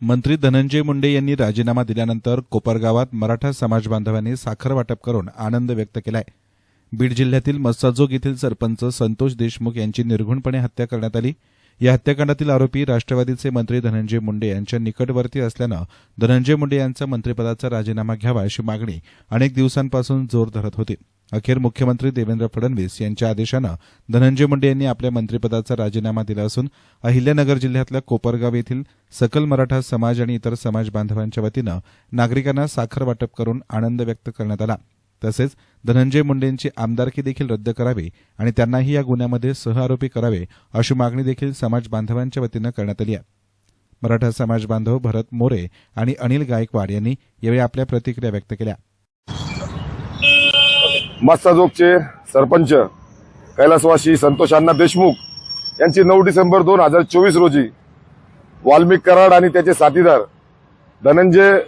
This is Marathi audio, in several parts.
मंत्री धनंजय मुंडे यांनी राजीनामा दिल्यानंतर कोपरगावात मराठा समाज बांधवांनी साखर वाटप करून आनंद व्यक्त केलाय. बीड जिल्ह्यातील मस्साजोग येथील सरपंच संतोष देशमुख यांची निर्घुणपणे हत्या करण्यात आली. या हत्याकांडातील आरोपी राष्ट्रवादीचे मंत्री धनंजय मुंडे यांच्या निकटवर्ती असल्यानं धनंजय मुंडे यांचा मंत्रिपदाचा राजीनामा घ्यावा अशी मागणी अनेक दिवसांपासून जोर धरत होती. अखेर मुख्यमंत्री देवेंद्र फडणवीस यांच्या आदेशानं धनंजय मुंडे यांनी आपल्या मंत्रिपदाचा राजीनामा दिला असून अहिल्यानगर जिल्ह्यातल्या कोपरगाव येथील सकल मराठा समाज आणि इतर समाज बांधवांच्या वतीनं नागरिकांना साखर वाटप करून आनंद व्यक्त करण्यात आला. तसेच धनंजय मुंडेंची आमदारकी देखील रद्द करावी आणि त्यांनाही या गुन्ह्यामध्ये सहआरोपी करावे अशी मागणी देखील समाज बांधवांच्या वतीनं करण्यात आली आहे. मराठा समाज बांधव भरत मोरे आणि अनिल गायकवाड यांनी यावेळी आपल्या प्रतिक्रिया व्यक्त केल्या. मस्ताजोगचे सरपंच कैलासवासी संतोष अण्णा देशमुख यांची नऊ डिसेंबर दोन हजार चोवीस रोजी वाल्मिक कराड आणि त्याचे साथीदार धनंजय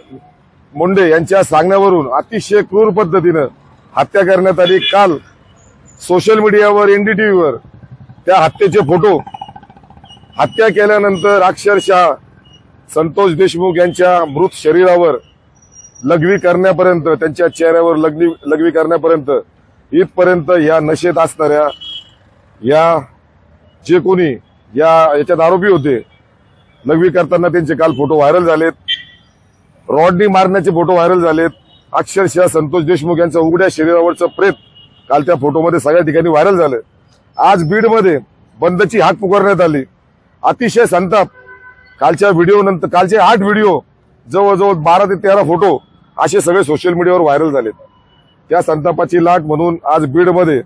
मुंडे यांच्या सांगण्यावरून अतिशय क्रूर पद्धतीनं हत्या करण्यात आली. काल सोशल मीडियावर एनडीटीव्हीवर त्या हत्येचे फोटो. हत्या केल्यानंतर अक्षरशः संतोष देशमुख यांच्या मृत शरीरावर लघवी करण्यापर्यंत त्यांच्या चेहऱ्यावर लग्नी लघवी करण्यापर्यंत इथपर्यंत या नशेत असणाऱ्या या जे कोणी या याच्यात आरोपी होते लघवी करताना त्यांचे काल फोटो व्हायरल झालेत. रॉडनी मारण्याचे फोटो व्हायरल झालेत. अक्षरशः संतोष देशमुख यांचं उघड्या शरीरावरचं प्रेत काल त्या फोटोमध्ये सगळ्या ठिकाणी व्हायरल झालं. आज बीडमध्ये बंदची हाक पुकारण्यात आली. अतिशय संताप. कालच्या व्हिडिओ नंतर कालचे आठ व्हिडिओ जवळजवळ बारा ते तेरा फोटो असे सगळे सोशल मीडियावर व्हायरल झालेत. त्या संतापाची लाट म्हणून आज बीडमध्ये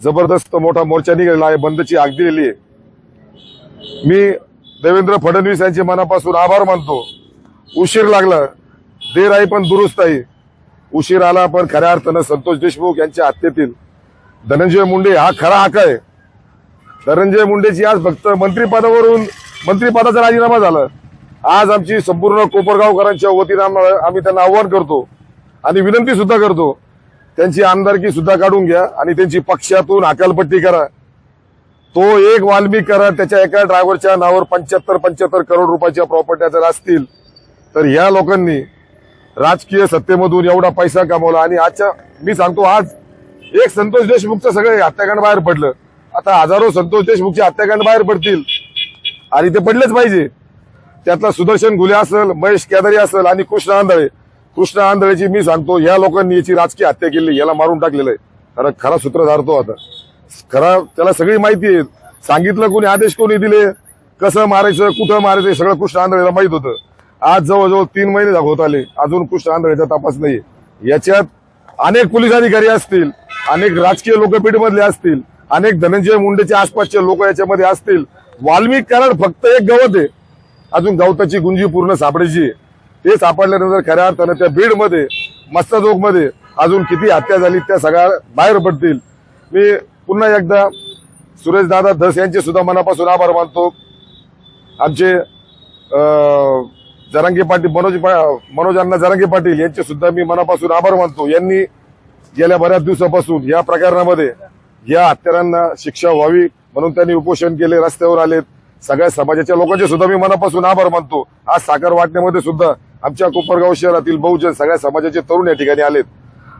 जबरदस्त मोठा मोर्चा निघालेला आहे बंदची आग दिलेली आहे. मी देवेंद्र फडणवीस यांचे मनापासून आभार मानतो. उशीर लागला देर आहे पण दुरुस्त आहे. उशीर आला पण खऱ्या अर्थानं संतोष देशमुख यांच्या हत्येतील. धनंजय मुंडे हा खरा हक्क आहे. धनंजय मुंडेची आज फक्त मंत्रिपदावरून मंत्रिपदाचा राजीनामा झाला. आज आमची संपूर्ण कोपरगावकरांच्या वतीनं आम्हाला- आम्ही त्यांना आव्हान करतो आणि विनंती सुद्धा करतो. त्यांची आमदारकी सुद्धा काढून घ्या आणि त्यांची पक्षातून अकालपट्टी करा. तो एक वाल्मिक करा त्याच्या एका ड्रायव्हरच्या नावावर पंच्याहत्तर पंच्याहत्तर करोड रुपयाच्या प्रॉपर्ट्या जर असतील तर ह्या लोकांनी राजकीय सत्तेमधून एवढा पैसा कमवला. आणि आजच्या मी सांगतो आज एक संतोष देशमुखचं सगळं हत्याकांड बाहेर पडलं. आता हजारो संतोष देशमुखचे हत्याकांड बाहेर पडतील. आणि ते पडलेच पाहिजे. त्यातला सुदर्शन गुले असेल महेश केदारी असेल आणि कृष्ण आंधळे. कृष्ण आंधळेची मी सांगतो या लोकांनी याची राजकीय हत्या केली याला मारून टाकलेलं आहे. खरं खरा सूत्रधार तो आता. खरा त्याला सगळी माहिती आहे. सांगितलं कोणी आदेश कोणी दिले? कसं मारायचं कुठं मारायचं हे सगळं कृष्ण आंधळेला माहीत होतं. आज जवळजवळ तीन महिने होत आले. अजून कृष्ण आंधळेचा तपास नाही याच्यात अनेक पोलीस अधिकारी असतील अनेक राजकीय लोकपीठ मधले असतील अनेक धनंजय मुंडेच्या आसपासचे लोक याच्यामध्ये असतील. वाल्मिक कारण फक्त एक गवत आहे. अजून गवताची गुंजी पूर्ण सापडायची ते सापडल्यानंतर खऱ्या अर्थानं त्या बीडमध्ये मस्ताजोगमध्ये अजून किती हत्या झाली त्या सगळ्या बाहेर पडतील. मी पुन्हा एकदा सुरेशदादा धस यांचे सुद्धा मनापासून आभार मानतो. आमचे अं, जरांगे पाटील मनोज पा- मनोज अण्णा जरांगे पाटील यांचे सुद्धा मी मनापासून आभार मानतो. यांनी गेल्या बऱ्याच दिवसापासून या प्रकरणामध्ये या हत्यारांना शिक्षा व्हावी म्हणून त्यांनी उपोषण केले रस्त्यावर आलेत. सगळ्या समाजाच्या लोकांचे सुद्धा मी मनापासून आभार मानतो. आज साखर वाटण्यामध्ये सुद्धा आमच्या कोपरगाव शहरातील बहुजन सगळ्या समाजाचे तरुण या ठिकाणी आलेत.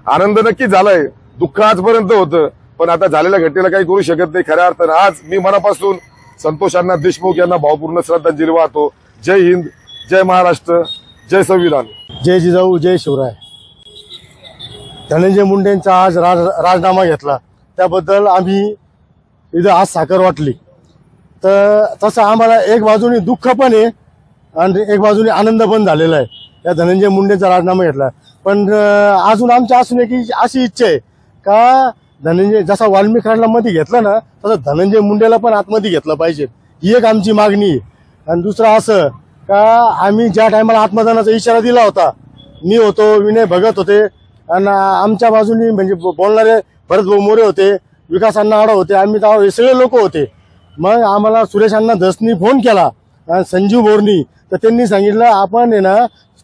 आनंद नक्की झालाय. दुःख आजपर्यंत होतं. पण आता झालेल्या घटनेला काही करू शकत नाही. खऱ्या अर्थानं आज मी मनापासून संतोषांना देशमुख यांना भावपूर्ण श्रद्धांजली वाहतो. जय हिंद जय महाराष्ट्र जय संविधान. जय जिजाऊ जय शिवराय. धनंजय मुंडेंचा आज राज राजीनामा घेतला. त्याबद्दल आम्ही इथं आज साखर वाटली. तर तसं आम्हाला एक बाजूने दुःख पण आहे आणि एक बाजूने आनंद पण झालेला आहे. या धनंजय मुंडेचा राजीनामा घेतला. पण अजून आमच्या असून एक अशी इच्छा आहे का धनंजय जसा वाल्मिकांना मध्ये घेतला ना तसं धनंजय मुंडेला पण आतमध्ये घेतलं पाहिजे. ही एक आमची मागणी आहे. आणि दुसरं असं का आम्ही ज्या टायमाला आत्मदानाचा इशारा दिला होता मी होतो विनय भगत होते आणि आमच्या बाजूनी म्हणजे बोलणारे भरतभाऊ मोरे होते विकास अण्णा आडा होते आम्ही हे सगळे लोक होते. मग आम्हाला सुरेशांना दसनी धसनी फोन केला. संजीव बोरनी तर त्यांनी सांगितलं आपण आहे ना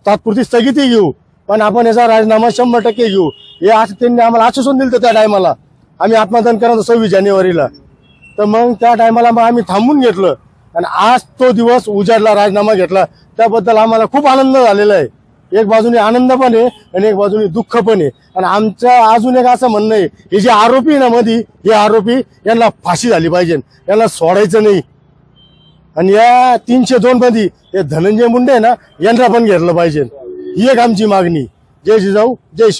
तात्पुरती स्थगिती घेऊ. पण आपण याचा राजीनामा शंभर टक्के घेऊ. हे असं त्यांनी आम्हाला आश्वासन दिलं त्या टायमाला आम्ही आत्मदान करणार सव्वीस जानेवारीला. तर मग त्या टायमाला मग आम्ही थांबून घेतलं. आणि आज तो दिवस उजाडला राजीनामा घेतला. त्याबद्दल आम्हाला खूप आनंद झालेला आहे. एक बाजूने आनंद पण आहे आणि एक बाजूने दुःख पण आहे. आणि आमचं अजून एक असं म्हणणं आहे हे जे आरोपी आहे ना मधी हे आरोपी यांना फाशी झाली पाहिजे. यांना सोडायचं नाही. आणि या तीनशे दोन मध्ये हे धनंजय मुंडे आहे ना यांना पण घेतलं पाहिजे. ही एक आमची मागणी. जय जिजाऊ जय